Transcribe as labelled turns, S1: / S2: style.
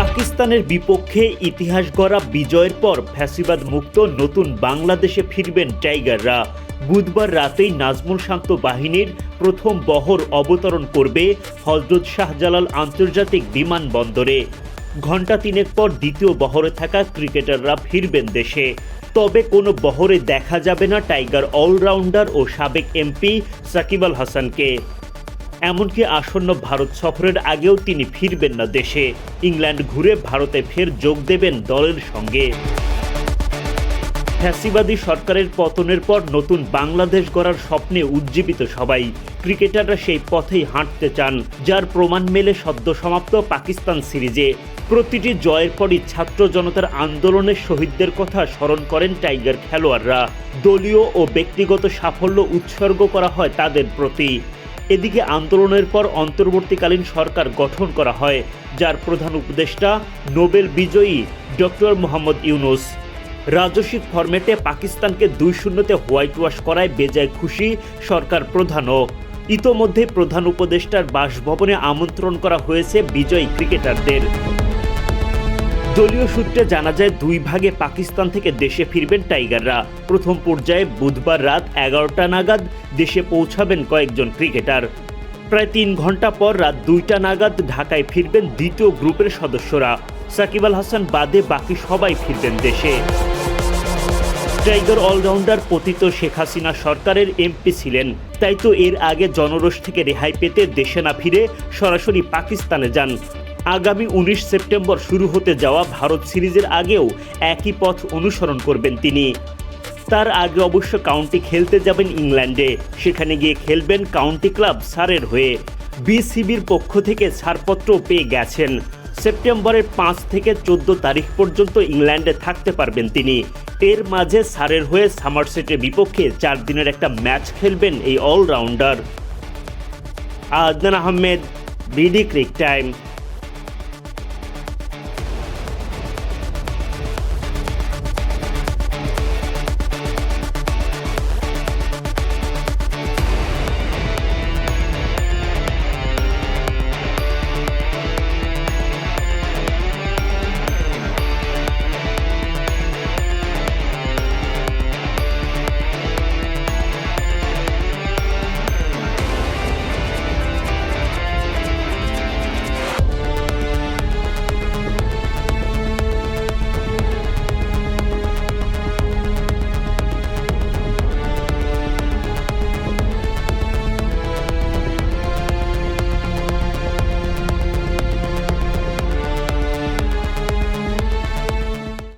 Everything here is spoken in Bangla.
S1: পাকিস্তানের বিপক্ষে ইতিহাস গড়া বিজয়ের পর ফ্যাসিবাদ মুক্ত নতুন বাংলাদেশে ফিরবেন টাইগাররা। বুধবার রাতেই নাজমুল শান্ত বাহিনীর প্রথম বহর অবতরণ করবে হজরত শাহজালাল আন্তর্জাতিক বিমানবন্দরে। ঘণ্টা তিনেক পর দ্বিতীয় বহরে থাকা ক্রিকেটাররা ফিরবেন দেশে। তবে কোনো বহরে দেখা যাবে না টাইগার অলরাউন্ডার ও সাবেক এমপি সাকিব আল হাসানকে। এমনকি আসন্ন ভারত সফরের আগেও তিনি ফিরবেন না দেশে। ইংল্যান্ড ঘুরে ভারতে ফের যোগ দেবেন দলের সঙ্গে। ফ্যাসিবাদী সরকারের পতনের পর নতুন বাংলাদেশ গড়ার স্বপ্নে উজ্জীবিত সবাই। ক্রিকেটাররা সেই পথেই হাঁটতে চান, যার প্রমাণ মেলে সদ্য সমাপ্ত পাকিস্তান সিরিজে। প্রতিটি জয়ের পরই ছাত্র জনতার আন্দোলনের শহীদদের কথা স্মরণ করেন টাইগার খেলোয়াড়রা। দলীয় ও ব্যক্তিগত সাফল্য উৎসর্গ করা হয় তাদের প্রতি। এদিকে আন্দোলনের পর অন্তর্বর্তীকালীন সরকার গঠন করা হয়, যার প্রধান উপদেষ্টা নোবেল বিজয়ী ডক্টর মোহাম্মদ ইউনুস। রাজস্বিক ফরম্যাটে পাকিস্তানকে দুই শূন্যতে হোয়াইট ওয়াশ করায় বেজায় খুশি সরকার প্রধানও। ইতোমধ্যে প্রধান উপদেষ্টার বাসভবনে আমন্ত্রণ করা হয়েছে বিজয়ী ক্রিকেটারদের। দলীয় সূত্রে জানা যায়, দুই ভাগে পাকিস্তান থেকে দেশে ফিরবেন টাইগাররা। প্রথম পর্যায়ে বুধবার রাত এগারোটা নাগাদ দেশে পৌঁছাবেন কয়েকজন ক্রিকেটার। প্রায় তিন ঘণ্টা পর রাত দুইটা নাগাদ ঢাকায় ফিরবেন দ্বিতীয় গ্রুপের সদস্যরা। সাকিব আল হাসান বাদে বাকি সবাই ফিরবেন দেশে। টাইগার অলরাউন্ডার পতিত শেখ হাসিনা সরকারের এমপি ছিলেন। তাই তো এর আগে জনরোষ থেকে রেহাই পেতে দেশে না ফিরে সরাসরি পাকিস্তানে যান। আগামী উনিশ সেপ্টেম্বর শুরু হতে যাওয়া ভারত সিরিজের আগেও একই পথ অনুসরণ করবেন তিনি। তার আগে অবশ্য কাউন্টি খেলতে যাবেন ইংল্যান্ডে। সেখানে গিয়ে খেলবেন কাউন্টি ক্লাব সারের হয়ে। বিসিবির পক্ষ থেকে ছাড়পত্র পেয়ে গেছেন। সেপ্টেম্বরের পাঁচ থেকে চোদ্দ তারিখ পর্যন্ত ইংল্যান্ডে থাকতে পারবেন তিনি। এর মাঝে সারের হয়ে সামারসেটের বিপক্ষে চার দিনের একটা ম্যাচ খেলবেন এই allrounder. Adnan Ahmed, BD cric time.